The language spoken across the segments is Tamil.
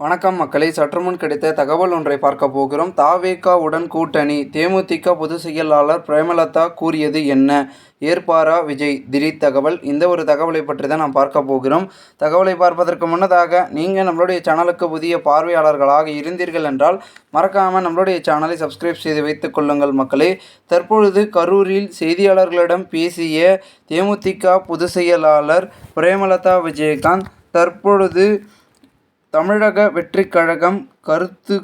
வணக்கம் மக்களை. சற்றுமுன் கிடைத்த தகவல் ஒன்றை பார்க்க போகிறோம். தாவேகாவுடன் கூட்டணி. தேமுதிக பொதுச் செயலாளர் பிரேமலதா கூறியது என்ன? ஏற்பாரா? விஜய். திடீர் தகவல். இந்த ஒரு தகவலை பற்றி தான் நாம் பார்க்க போகிறோம். தகவலை பார்ப்பதற்கு முன்னதாக நீங்கள் நம்மளுடைய சேனலுக்கு புதிய பார்வையாளர்களாக இருந்தீர்கள் என்றால் மறக்காமல் நம்மளுடைய சேனலை சப்ஸ்கிரைப் செய்து வைத்துக் கொள்ளுங்கள் மக்களே. தற்பொழுது கரூரில் செய்தியாளர்களிடம் பேசிய தேமுதிக பொதுச் செயலாளர் பிரேமலதா விஜயகாந்த் தற்பொழுது தமிழக வெற்றிக் கழகம் கருத்து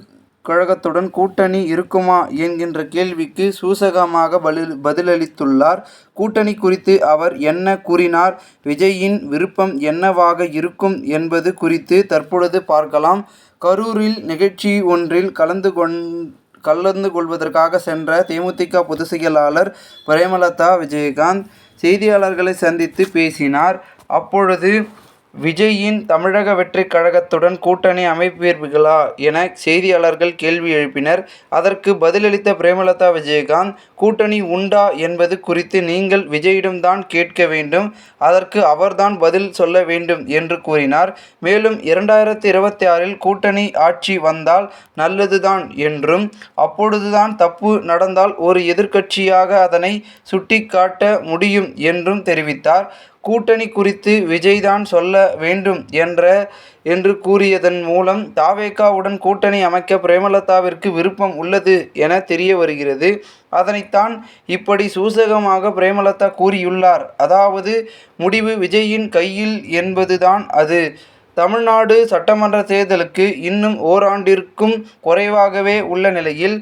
கழகத்துடன் கூட்டணி இருக்குமா என்கின்ற கேள்விக்கு சூசகமாக பதில் பதிலளித்துள்ளார். கூட்டணி குறித்து அவர் என்ன கூறினார்? விஜயின் விருப்பம் என்னவாக இருக்கும் என்பது குறித்து தற்பொழுது பார்க்கலாம். கரூரில் நிகழ்ச்சி ஒன்றில் கலந்து கொண் கலந்து கொள்வதற்காக சென்ற தேமுதிக பொதுச் செயலாளர் பிரேமலதா விஜயகாந்த் செய்தியாளர்களை சந்தித்து பேசினார். அப்பொழுது விஜயின் தமிழக வெற்றிக் கழகத்துடன் கூட்டணி அமைப்பீர்களா என செய்தியாளர்கள் கேள்வி எழுப்பினர். அதற்கு பதிலளித்த பிரேமலதா விஜயகாந்த் கூட்டணி உண்டா என்பது குறித்து நீங்கள் விஜயிடம்தான் கேட்க வேண்டும் அதற்கு அவர்தான் பதில் சொல்ல வேண்டும் என்று கூறினார். மேலும் இரண்டாயிரத்தி இருபத்தி ஆறில் கூட்டணி ஆட்சி வந்தால் நல்லதுதான் என்றும் அப்பொழுதுதான் தப்பு நடந்தால் ஒரு எதிர்க்கட்சியாக அதனை சுட்டிக்காட்ட முடியும் என்றும் தெரிவித்தார். கூட்டணி குறித்து விஜய்தான் சொல்ல வேண்டும் என்ற என்று கூறியதன் மூலம் தாவேகாவுடன் கூட்டணி அமைக்க பிரேமலதாவிற்கு விருப்பம் உள்ளது என தெரிய வருகிறது. அதனைத்தான் இப்படி சூசகமாக பிரேமலதா கூறியுள்ளார். அதாவது முடிவு விஜயின் கையில் என்பதுதான் அது. தமிழ்நாடு சட்டமன்ற தேர்தலுக்கு இன்னும் ஓராண்டிற்கும் குறைவாகவே உள்ள நிலையில்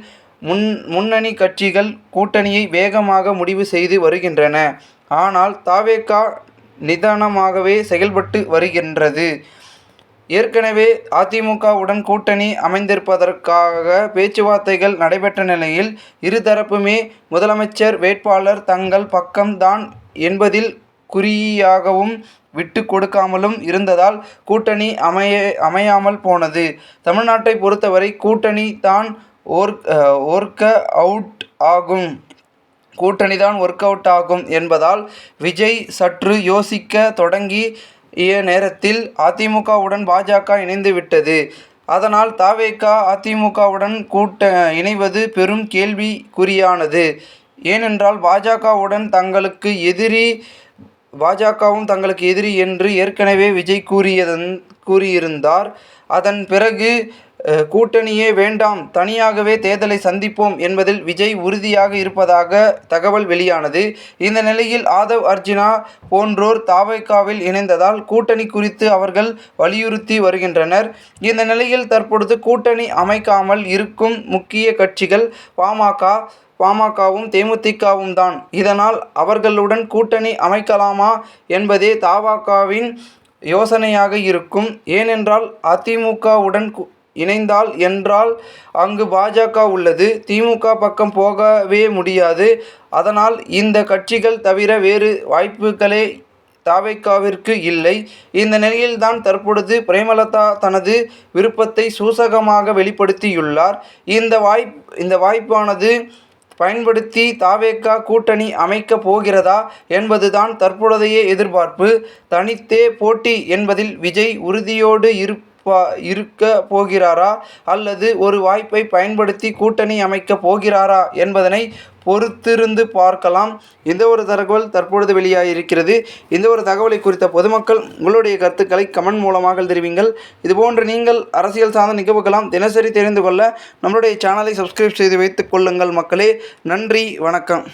முன் முன்னணி கட்சிகள் கூட்டணியை வேகமாக முடிவு செய்து வருகின்றன. ஆனால் தாவேகா நிதானமாகவே செயல்பட்டு வருகின்றது. ஏற்கனவே அதிமுகவுடன் கூட்டணி அமைந்திருப்பதற்காக பேச்சுவார்த்தைகள் நடைபெற்ற நிலையில் இருதரப்புமே முதலமைச்சர் வேட்பாளர் தங்கள் பக்கம்தான் என்பதில் குறியாகவும் விட்டு கொடுக்காமலும் இருந்ததால் கூட்டணி அமைய அமையாமல் போனது. தமிழ்நாட்டை பொறுத்தவரை கூட்டணி தான் ஓர்க் ஓர்க்க அவுட் ஆகும். கூட்டணி தான் ஒர்க் அவுட் ஆகும் என்பதால் விஜய் சற்று யோசிக்க தொடங்கிய நேரத்தில் அதிமுகவுடன் பாஜக இணைந்து விட்டது. அதனால் தாவேகா அதிமுகவுடன் கூட்ட இணைவது பெரும் கேள்விக்குறியானது. ஏனென்றால் பாஜகவுடன் தங்களுக்கு எதிரி பாஜகவும் தங்களுக்கு எதிரி என்று ஏற்கனவே விஜய் கூறியதன் கூறியிருந்தார். அதன் பிறகு கூட்டணியே வேண்டாம் தனியாகவே தேர்தலை சந்திப்போம் என்பதில் விஜய் உறுதியாக இருப்பதாக தகவல் வெளியானது. இந்த நிலையில் ஆதவ் அர்ஜுனா போன்றோர் தாவைக்காவில் இணைந்ததால் கூட்டணி குறித்து அவர்கள் வலியுறுத்தி வருகின்றனர். இந்த நிலையில் தற்பொழுது கூட்டணி அமைக்காமல் இருக்கும் முக்கிய கட்சிகள் பாமக பாமகவும் தேமுதிகவும் தான். இதனால் அவர்களுடன் கூட்டணி அமைக்கலாமா என்பதே தாவாக்காவின் யோசனையாக இருக்கும். ஏனென்றால் அதிமுகவுடன் இணைந்தால் என்றால் அங்கு பாஜக உள்ளது. திமுக பக்கம் போகவே முடியாது. அதனால் இந்த கட்சிகள் தவிர வேறு வாய்ப்புகளே தாவைக்காவிற்கு இல்லை. இந்த நிலையில்தான் தற்பொழுது பிரேமலதா தனது விருப்பத்தை சூசகமாக வெளிப்படுத்தியுள்ளார். இந்த வாய்ப் இந்த வாய்ப்பானது பயன்படுத்தி தாவேக்கா கூட்டணி அமைக்கப் போகிறதா என்பதுதான் தற்பொழுதைய எதிர்பார்ப்பு. தனித்தே போட்டி என்பதில் விஜய் உறுதியோடு இருப்ப இருக்க போகிறாரா? அல்லது ஒரு வாய்ப்பை பயன்படுத்தி கூட்டணி அமைக்கப் போகிறாரா என்பதனை பொறுத்திருந்து பார்க்கலாம். இந்த ஒரு தகவல் தற்பொழுது வெளியாகியிருக்கிறது இந்த ஒரு தகவலை குறித்த பொதுமக்கள் உங்களுடைய கருத்துக்களை கமெண்ட் மூலமாக தெரிவிங்கள். இதுபோன்று நீங்கள் அரசியல் சார்ந்த நிகழ்வுகளாம் தினசரி தெரிந்து கொள்ள நம்மளுடைய சேனலை சப்ஸ்கிரைப் செய்து வைத்துக் கொள்ளுங்கள் மக்களே. நன்றி வணக்கம்.